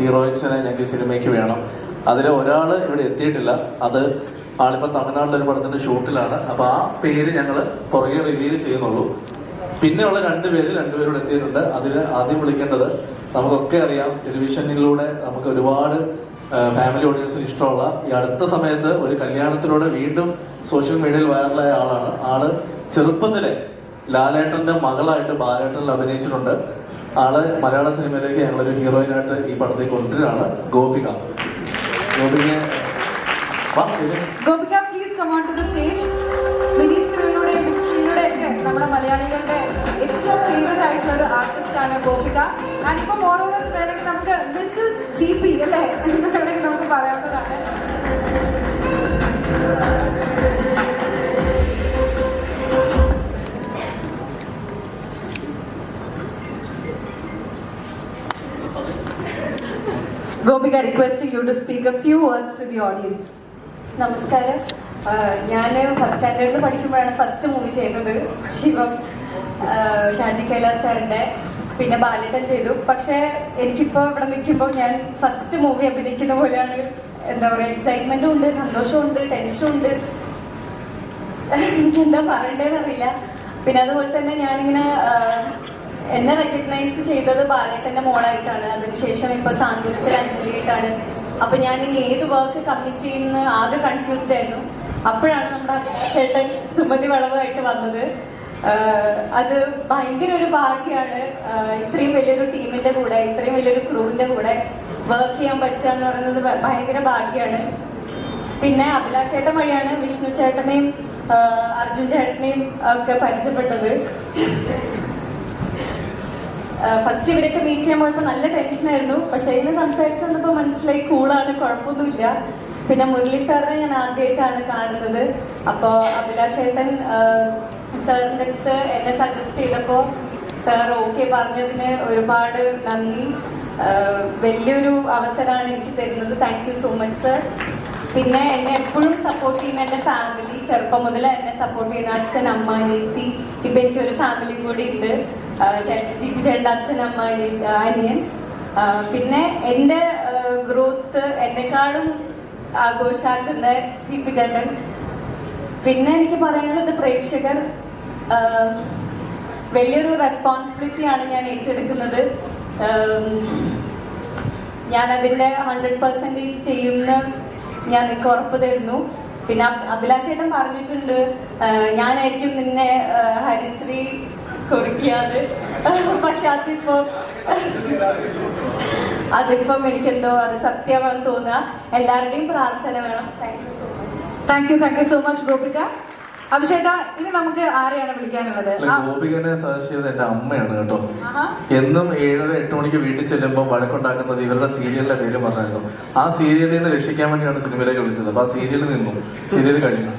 ഹീറോയിൻസിനെ ഞങ്ങൾക്ക് സിനിമയ്ക്ക് വേണം. അതിൽ ഒരാൾ ഇവിടെ എത്തിയിട്ടില്ല. അത് ആളിപ്പോൾ തമിഴ്നാട്ടിലൊരു പടത്തിന്റെ ഷൂട്ടിലാണ്. അപ്പോൾ ആ പേര് ഞങ്ങൾ പുറകെ റിവീൽ ചെയ്യുന്നുള്ളൂ. പിന്നെയുള്ള രണ്ട് പേര് രണ്ടുപേരോട് എത്തിയിട്ടുണ്ട്. അതിൽ ആദ്യം വിളിക്കേണ്ടത് നമുക്കൊക്കെ അറിയാം ടെലിവിഷനിലൂടെ നമുക്ക് ഒരുപാട് ഫാമിലി ഓഡിയൻസിന് ഇഷ്ടമുള്ള ഈ അടുത്ത സമയത്ത് ഒരു കല്യാണത്തിലൂടെ വീണ്ടും സോഷ്യൽ മീഡിയയിൽ വൈറലായ ആളാണ്. ആൾ ചെറുപ്പത്തിലെ ലാലേട്ടന്റെ മകളായിട്ട് ബാലേട്ടനിൽ അഭിനയിച്ചിട്ടുണ്ട്. ആൾ മലയാള സിനിമയിലേക്ക് ഞങ്ങളൊരു ഹീറോയിനായിട്ട് ഈ പടത്തിൽ കൊണ്ടുവരികയാണ്. Gopika. Gopika Gopika please come on to the stage mini സ്ക്രീനിലൂടെ big സ്ക്രീനിലൂടെ ഒക്കെ നമ്മുടെ മലയാളികളുടെ ഏറ്റവും ഫേവറേറ്റ് ആയിട്ടുള്ള ഒരു ആർട്ടിസ്റ്റ് ആണ് ഗോപിക. ആൻഡ് ഇപ്പൊ മോറോവർ വേണമെങ്കിൽ നമുക്ക് മിസ്സസ് ജി പി അല്ലേ? എന്ന് വേണമെങ്കിൽ നമുക്ക് പറയാവുന്നതാണ്. Gopika requesting you to speak a few words to the audience നമസ്കാരം. ഞാൻ ഫസ്റ്റ് സ്റ്റാൻഡേർഡിൽ പഠിക്കുമ്പോഴാണ് ഫസ്റ്റ് മൂവി ചെയ്യുന്നത്. ശിവം ഷാജി കൈലാസ് സാറിന്റെ പിന്നെ ബാലേട്ടൻ ചെയ്തു. പക്ഷേ എനിക്കിപ്പോൾ ഇവിടെ നിൽക്കുമ്പോൾ ഞാൻ ഫസ്റ്റ് മൂവി അഭിനയിക്കുന്ന പോലെയാണ്. എന്താ പറയുക എക്സൈറ്റ്മെന്റും ഉണ്ട് സന്തോഷവും ഉണ്ട് ടെൻഷനും ഉണ്ട്. എനിക്ക് എന്താ പറയണ്ടേന്ന് അറിയില്ല. പിന്നെ അതുപോലെ തന്നെ ഞാനിങ്ങനെ എന്നെ റെക്കഗ്നൈസ് ചെയ്തത് ബാലേട്ടന്റെ മോളായിട്ടാണ്. അതിനുശേഷം ഇപ്പൊ സാന്ത്വനത്തിൽ അഞ്ജലിയായിട്ടാണ്. അപ്പൊ ഞാൻ ഇനി ഏത് വർക്ക് കമ്മിറ്റ് ചെയ്യുന്ന ആകെ കൺഫ്യൂസ്ഡ് ആയിരുന്നു. അപ്പോഴാണ് നമ്മുടെ ചേട്ടൻ സുമതി വളവായിട്ട് വന്നത്. അത് ഭയങ്കര ഒരു ഭാഗ്യമാണ് ഇത്രയും വലിയൊരു ടീമിന്റെ കൂടെ ഇത്രയും വലിയൊരു ക്രൂവിന്റെ കൂടെ വർക്ക് ചെയ്യാൻ പറ്റുക എന്ന് പറയുന്നത് ഭയങ്കര ഭാഗ്യമാണ് പിന്നെ അഭിലാഷ് ചേട്ടൻ വഴിയാണ് വിഷ്ണു ചേട്ടനെയും അർജുൻ ചേട്ടനെയും ഒക്കെ പരിചയപ്പെട്ടത്. ഫസ്റ്റ് ഇവരൊക്കെ മീറ്റ് ചെയ്യാൻ നല്ല ടെൻഷനായിരുന്നു പക്ഷെ ഇതിനെ സംസാരിച്ച് വന്നപ്പോൾ മനസ്സിലായി കൂളാണ് കുഴപ്പമൊന്നുമില്ല. പിന്നെ മുരളി സാറിനെ ഞാൻ ആദ്യമായിട്ടാണ് കാണുന്നത്. അപ്പോൾ അഭിലാഷേട്ടൻ സാറിന്റെ അടുത്ത് എന്നെ സജസ്റ്റ് ചെയ്തപ്പോൾ സാർ ഓക്കെ പറഞ്ഞതിന് ഒരുപാട് നന്ദി. വലിയൊരു അവസരമാണ് എനിക്ക് തരുന്നത്. Thank you so much sir പിന്നെ എന്നെ എപ്പോഴും സപ്പോർട്ട് ചെയ്യുന്ന എന്റെ ഫാമിലി ചെറുപ്പം മുതൽ എന്നെ സപ്പോർട്ട് ചെയ്യുന്ന അച്ഛൻ അമ്മ അനിയത്തി ഇപ്പം എനിക്ക് ഒരു ഫാമിലി കൂടി ഉണ്ട്. ചേട്ടൻ അച്ഛൻ അമ്മ അനിയ- അനിയൻ. പിന്നെ എന്റെ ഗ്രോത്ത് എന്നെക്കാളും ആഘോഷാക്കുന്ന ജിപ്പി ചേട്ടൻ. പിന്നെ എനിക്ക് പറയാനുള്ളത് പ്രേക്ഷകർ വലിയൊരു റെസ്പോൺസിബിലിറ്റിയാണ് ഞാൻ ഏറ്റെടുക്കുന്നത്. ഞാൻ അതിന്റെ ഹൺഡ്രഡ് പെർസെന്റേജ് ചെയ്യുമെന്ന് ഞാൻ നിനക്ക് ഉറപ്പ് തരുന്നു. പിന്നെ അഭിലാഷേട്ടൻ പറഞ്ഞിട്ടുണ്ട് ഞാനായിരിക്കും നിന്നെ ഹരിശ്രീ കുറിക്കാത് പക്ഷെ അതിപ്പോ അതിപ്പം എനിക്കെന്തോ അത് സത്യമാണെന്ന് തോന്നുക. എല്ലാവരുടെയും പ്രാർത്ഥന വേണം. Thank you so much thank you thank you so much Gopika. അഭിഷേട്ടാ ഇനി നമുക്ക് ആരെയാണ് വിളിക്കാനുള്ളത്? ഗോപികനെ സജസ്റ്റ് ചെയ്തത് എന്റെ അമ്മയാണ് കേട്ടോ. എന്നും ഏഴര എട്ട് മണിക്ക് വീട്ടിൽ ചെല്ലുമ്പോൾ വഴക്കുണ്ടാക്കുന്നത് ഇവരുടെ സീരിയലിന്റെ പേര് പറഞ്ഞായിരുന്നു. ആ സീരിയലിൽ നിന്ന് രക്ഷിക്കാൻ വേണ്ടിയാണ് സിനിമയിലേക്ക് വിളിച്ചത്. അപ്പൊ ആ സീരിയലിൽ നിന്നും. സീരിയൽ കഴിഞ്ഞു.